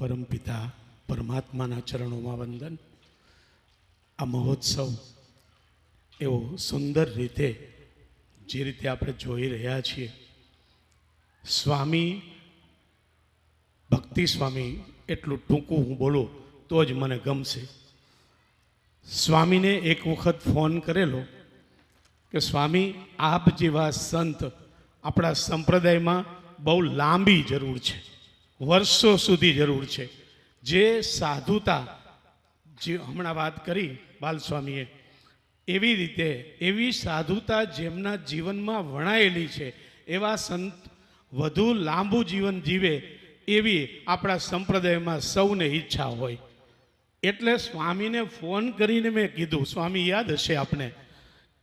પરમપિતા પરમાત્માના ચરણોમાં વંદન. આ મહોત્સવ એવો સુંદર રીતે જે રીતે આપણે જોઈ રહ્યા છીએ. સ્વામી, ભક્તિ સ્વામી એટલું ટૂંકું હું બોલું તો જ મને ગમશે. સ્વામીને એક વખત ફોન કરેલો કે, સ્વામી, આપ જેવા સંત આપણા સંપ્રદાયમાં બહુ લાંબી જરૂર છે. વર્ષો સુધી જરૂર છે. જે સાધુતા, જે હમણાં વાત કરી બાલસ્વામીએ, એવી રીતે, એવી સાધુતા જેમના જીવનમાં વણાયેલી છે, એવા સંત વધુ લાંબુ જીવન જીવે એવી આપણા સંપ્રદાયમાં સૌને ઈચ્છા હોય. એટલે સ્વામીને ફોન કરીને મેં કીધું, સ્વામી, યાદ હશે આપને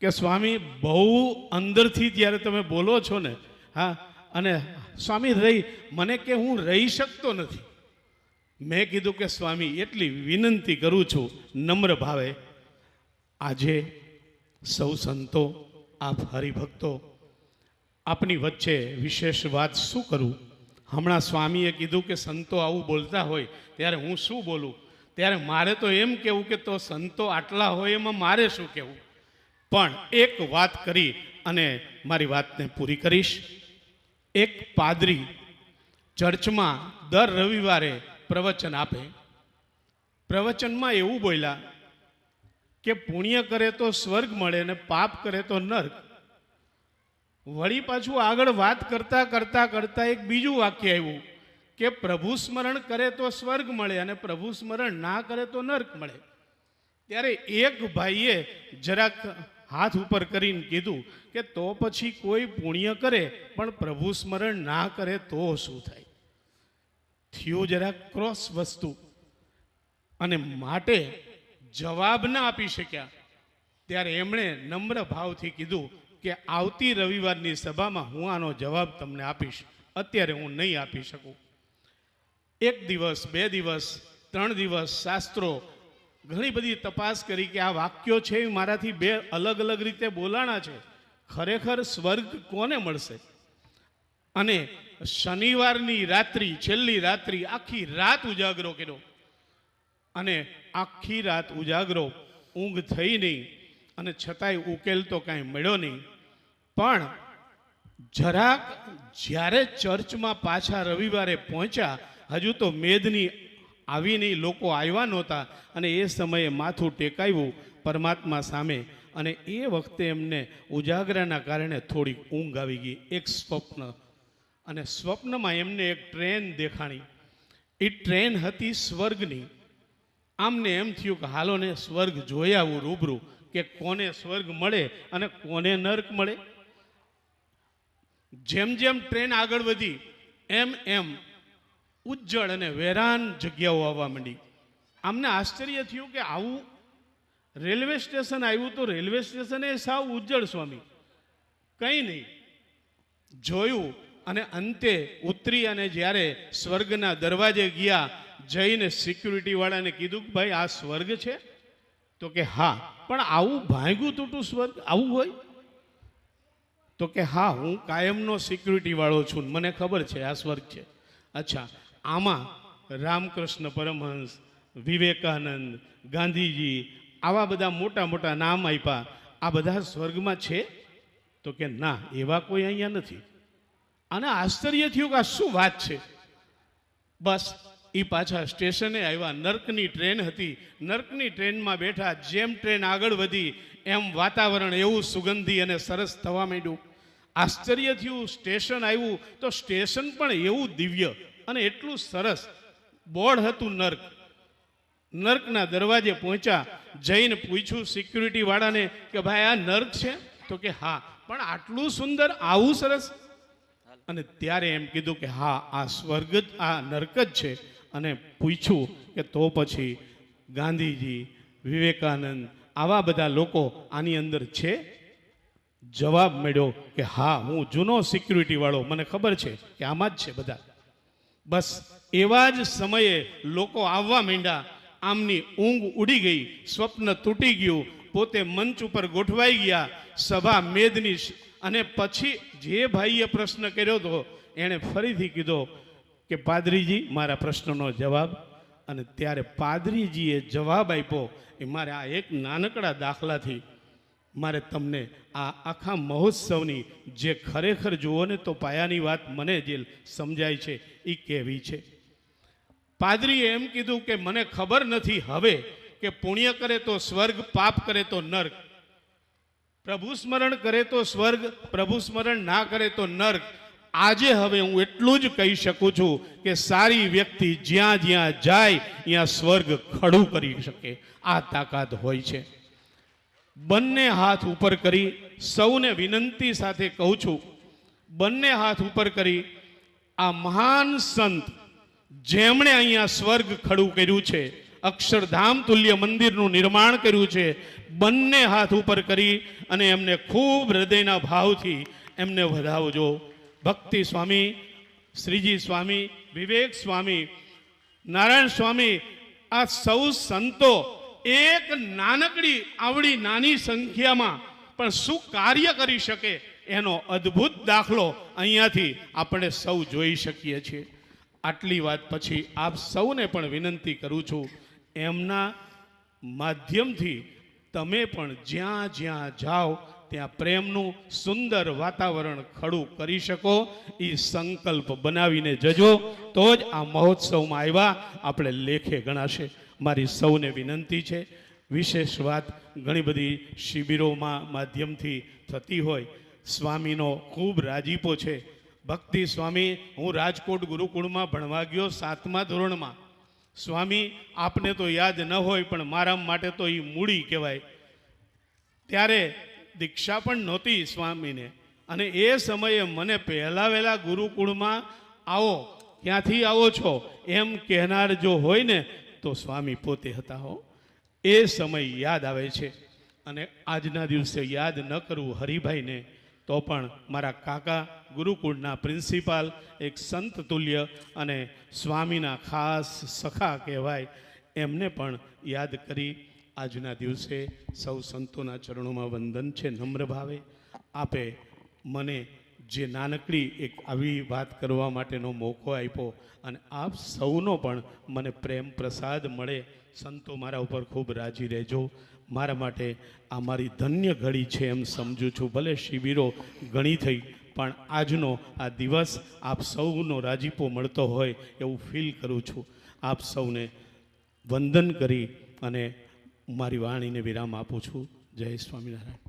કે સ્વામી બહુ અંદરથી જ્યારે તમે બોલો છો ને, હા, અને સ્વામી, રહી. મને કે હું રહી શકતો નથી. મેં કીધું કે, સ્વામી, એટલી વિનંતી કરું છું, નમ્ર ભાવે. આજે સૌ સંતો, આપ હરિભક્તો, આપની વચ્ચે વિશેષ વાત શું કરું? હમણાં સ્વામીએ કીધું કે, સંતો આવું બોલતા હોય, ત્યારે હું શું બોલું? ત્યારે મારે તો એમ કહેવું કે, તો સંતો આટલા હોય એમાં મારે શું કહેવું? પણ એક વાત કરી અને મારી વાતને પૂરી કરીશ. એક પાદરી ચર્ચમાં દર રવિવારે પ્રવચન આપે. પ્રવચનમાં એવું બોલ્યા કે પુણ્ય કરે તો સ્વર્ગ મળે અને પાપ કરે તો નર્ક. વળી પાછું આગળ વાત કરતા કરતા કરતા એક બીજું વાક્ય આવ્યું કે પ્રભુ સ્મરણ કરે તો સ્વર્ગ મળે અને પ્રભુ સ્મરણ ના કરે તો નર્ક મળે. ત્યારે એક ભાઈએ જરાક હાથ ઉપર કરીને કીધું કે તો પછી કોઈ પુણ્ય કરે, પણ પ્રભુ સ્મરણ ના કરે તો શું થાય? થયું જરાક ક્રોસ વસ્તુ. અને માટે જવાબ ના આપી શક્યા. ત્યારે એમણે નમ્ર ભાવથી કીધું કે આવતી રવિવારની સભામાં હું આનો જવાબ તમને આપીશ. અત્યારે હું નહીં આપી શકું. એક દિવસ, બે દિવસ, ત્રણ દિવસ શાસ્ત્રો ઘણી બધી તપાસ કરી કે આ વાક્યો છે એ મારાથી બે અલગ અલગ રીતે બોલાણા છે. ખરેખર સ્વર્ગ કોને મળશે? અને શનિવારની રાત્રિ, છેલ્લી રાત્રિ આખી રાત ઉજાગરો કર્યો. અને આખી રાત ઉજાગરો, ઊંઘ થઈ નહીં અને છતાંય ઉકેલ તો કાંઈ મળ્યો નહીં. પણ જરાક જ્યારે ચર્ચમાં પાછા રવિવારે પહોંચ્યા, હજુ તો મેદની આવી નહીં લોકો આવ્યા નહોતા અને એ સમયે માથું ટેકાવ્યું પરમાત્મા સામે. અને એ વખતે એમને ઉજાગરાના કારણે થોડીક ઊંઘ આવી ગઈ, એક સ્વપ્ન. અને સ્વપ્નમાં એમને એક ટ્રેન દેખાણી. એ ટ્રેન હતી સ્વર્ગની. આમને એમ થયું કે હાલો ને સ્વર્ગ જોઈ આવું રૂબરૂ કે કોને સ્વર્ગ મળે અને કોને નર્ક મળે. જેમ જેમ ટ્રેન આગળ વધી, એમ એમ ઉજ્જળ અને વેરાન જગ્યાઓ આવવા માંડી. આમને આશ્ચર્ય થયું કે આવું રેલવે સ્ટેશન આવ્યું તો રેલવે સ્ટેશન એ સાવ ઉજ્જળ, સ્વામી. કંઈ નહીં. જોયું અને અંતે ઉતરી અને જ્યારે સ્વર્ગના દરવાજે ગયા, જઈને સિક્યુરિટીવાળાને કીધું કે ભાઈ, આ સ્વર્ગ છે? તો કે, હા. પણ આવું ભાંગ્યું તૂટું સ્વર્ગ? આવું હોય? તો કે, હા, હું કાયમનો સિક્યુરિટીવાળો છું મને ખબર છે, આ સ્વર્ગ છે. અચ્છા. આમાં રામકૃષ્ણ પરમહંસ, વિવેકાનંદ, ગાંધીજી આવા બધા મોટા મોટા નામ આપ્યા. આ બધા સ્વર્ગમાં છે? તો કે ના, એવા કોઈ અહીંયા નથી. અને આશ્ચર્ય થયું કે આ શું વાત છે? બસ એ પાછા સ્ટેશને આવ્યા. નર્કની ટ્રેન હતી. નર્કની ટ્રેનમાં બેઠા, જેમ ટ્રેન આગળ વધી, એમ વાતાવરણ એવું સુગંધી અને સરસ થવા માંડ્યું. આશ્ચર્ય થયું, સ્ટેશન આવ્યું. તો સ્ટેશન પણ એવું દિવ્ય અને એટલું સરસ. બોર્ડ હતું નર્ક. નર્કના દરવાજે પહોંચ્યા. જઈને પૂછ્યું સિક્યુરિટી વાળાને કે, ભાઈ, આ નર્ક છે? તો કે, હા, પણ આટલું સુંદર, આવું સરસ. અને ત્યારે એમ કીધું કે, હા, આ સ્વર્ગ જ, આ નર્ક જ છે. અને પૂછ્યું કે, તો પછી ગાંધીજી, વિવેકાનંદ, આવા બધા લોકો આની અંદર છે? જવાબ મળ્યો કે, હા, હું જૂનો સિક્યુરિટી વાળો. મને ખબર છે કે આમાં જ છે બધા. બસ એવા જ સમયે લોકો આવવા માંડ્યા. આમની ઊંઘ ઉડી ગઈ, સ્વપ્ન તૂટી ગયું, પોતે મંચ ઉપર ગોઠવાઈ ગયા, સભા મેદની અને પછી જે ભાઈએ પ્રશ્ન કર્યો હતો, એણે ફરીથી કીધો કે, પાદરીજી, મારા પ્રશ્નનો જવાબ. અને ત્યારે પાદરીજીએ જવાબ આપ્યો એ મારે આ એક નાનકડા દાખલાથી મારે તમને આ આખા મહોત્સવની જે ખરેખર જુઓ ને તો પાયાની વાત મને જે સમજાય છે એ કહેવી છે? પાદરીએ એમ કીધું કે મને ખબર નથી હવે કે પુણ્ય કરે તો સ્વર્ગ, પાપ કરે તો નર્ક. પ્રભુ સ્મરણ કરે તો સ્વર્ગ, પ્રભુ સ્મરણ ના કરે તો નર્ક. આજે હવે હું એટલું જ કહી શકું છું કે સારી વ્યક્તિ જ્યાં જ્યાં જાય, ત્યાં સ્વર્ગ ખડું કરી શકે. આ તાકાત હોય છે. બંને હાથ ઉપર કરી સૌને વિનંતી સાથે કહું છું, બંને હાથ ઉપર કરી આ મહાન સંત જેમણે અહીંયા સ્વર્ગ ખડું કર્યું છે, અક્ષરધામ તુલ્ય મંદિરનું નિર્માણ કર્યું છે, બંને હાથ ઉપર કરી અને એમને ખૂબ હૃદયના ભાવથી એમને વધાવજો. ભક્તિ સ્વામી, શ્રીજી સ્વામી, વિવેક સ્વામી, નારાયણ સ્વામી, આ સૌ સંતો એક નાનકડી આવડી નાની સંખ્યામાં પણ શું કાર્ય કરી શકે એનો અદ્ભુત દાખલો અહીંયાથી આપણે સૌ જોઈ શકીએ છીએ. આટલી વાત પછી આપ સૌને પણ વિનંતી કરું છું, એમના માધ્યમથી તમે પણ જ્યાં જ્યાં જાઓ ત્યાં પ્રેમનું સુંદર વાતાવરણ ખડું કરી શકો એ સંકલ્પ બનાવીને જજો. તો જ આ મહોત્સવમાં આવ્યા, આપણે લેખે ગણાશે. મારી સૌને વિનંતી છે. વિશેષ વાત ઘણી બધી શિબિરોમાં માધ્યમથી થતી હોય. સ્વામીનો ખૂબ રાજીપો છે. ભક્તિ સ્વામી, હું રાજકોટ ગુરુકુળમાં ભણવા ગયો સાતમા ધોરણમાં. સ્વામી, આપને તો યાદ ન હોય, પણ મારા માટે તો એ મૂડી કહેવાય. ત્યારે દીક્ષા પણ નહોતી સ્વામીને. અને એ સમયે મને પહેલાં વહેલા ગુરુકુળમાં, આવો, ક્યાંથી આવો છો? એમ કહેનાર જો હોય ને તો સ્વામી પોતે હતા હો. એ સમય યાદ આવે છે. અને આજના દિવસે યાદ ન કરવું હરિભાઈને, તો પણ મારા કાકા ગુરુકુળના પ્રિન્સિપાલ, એક સંત તુલ્ય અને સ્વામીના ખાસ સખા કહેવાય, એમને પણ યાદ કરી આજના દિવસે સૌ સંતોના ચરણોમાં વંદન છે નમ્ર ભાવે. આપે મને જે નાનકડી એક આવી વાત કરવા માટેનો મોકો આપ્યો અને આપ સૌનો પણ મને પ્રેમ પ્રસાદ મળે. સંતો મારા ઉપર ખૂબ રાજી રહેજો. મારા માટે આ મારી ધન્ય ઘડી છે એમ સમજું છું. ભલે શિબિરો ઘણી થઈ, પણ આજનો આ દિવસ આપ સૌનો રાજીપો મળતો હોય એવું ફીલ કરું છું. આપ સૌને વંદન કરી અને મારી વાણીને વિરામ આપું છું. જય સ્વામિનારાયણ.